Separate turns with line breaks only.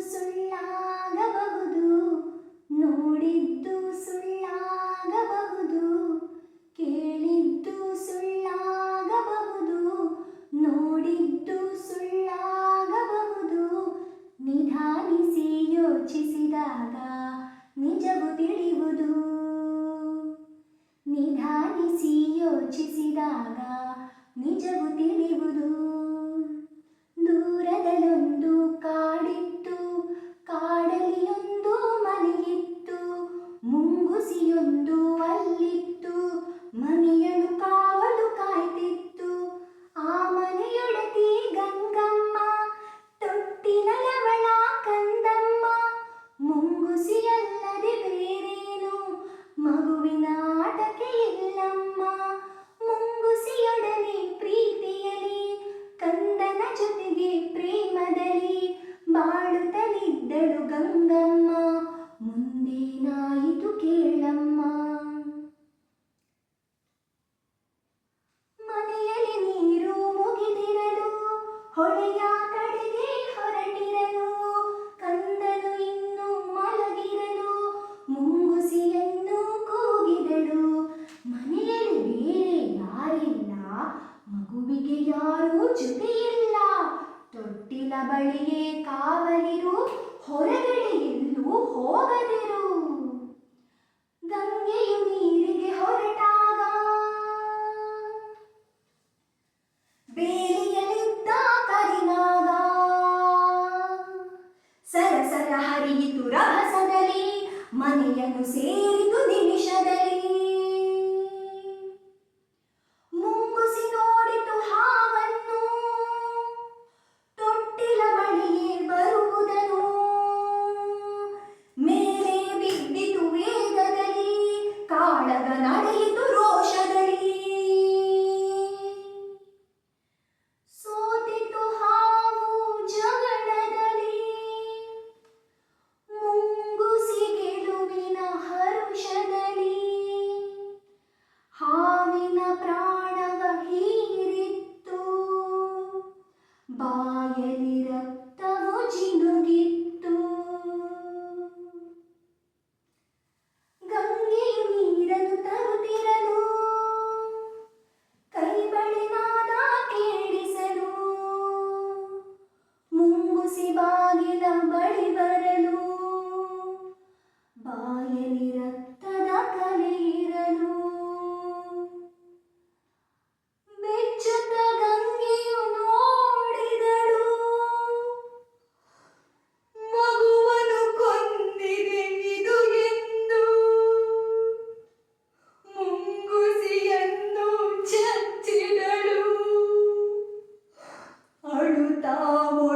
ಸುಳ್ಳಾಗಬಹುದು, ನೋಡಿದ್ದು ಸುಳ್ಳಾಗಬಹುದು, ಕೇಳಿದ್ದು ಸುಳ್ಳಾಗಬಹುದು, ನೋಡಿದ್ದು ಸುಳ್ಳಾಗಬಹುದು, ನಿಧಾನಿಸಿ ಯೋಚಿಸಿದಾಗ ನಿಜವು ತಿಳಿಯುವುದು ನಿಧಾನಿಸಿ ಯೋಚಿಸಿದಾಗ ನಿಜವು ತಿಳಿಯುವುದು ಎನ್ನು ಕೂಗಿದಳು. ಮನೆಯಲ್ಲಿ ಬೇರೆ ಯಾರಿಲ್ಲ. ಮಗುವಿಗೆ ಯಾರೂ ಜೊತೆಯಿಲ್ಲ. ತೊಟ್ಟಿಲ ಬಳಿಗೆ ಕಾವಲಿರು, ಹೊರಗಡೆ ಎಲ್ಲೂ ಹೋಗದಿರು. ಗಂಗೆಯು ya no sé ಆಯಲಿ ರಕ್ತದ ಕಲಿಯಿರಲು ಬೆಚ್ಚುತ್ತ ಗಂಗೆಯು ನೋಡಿದಳು. ಮಗುವನು ಕೊಂದಿದೆ ಇದು ಎಂದು. ಮುಂಗುಸಿಯನ್ನು ಚಚ್ಚಿದಳು ಅಳುತ್ತಾವು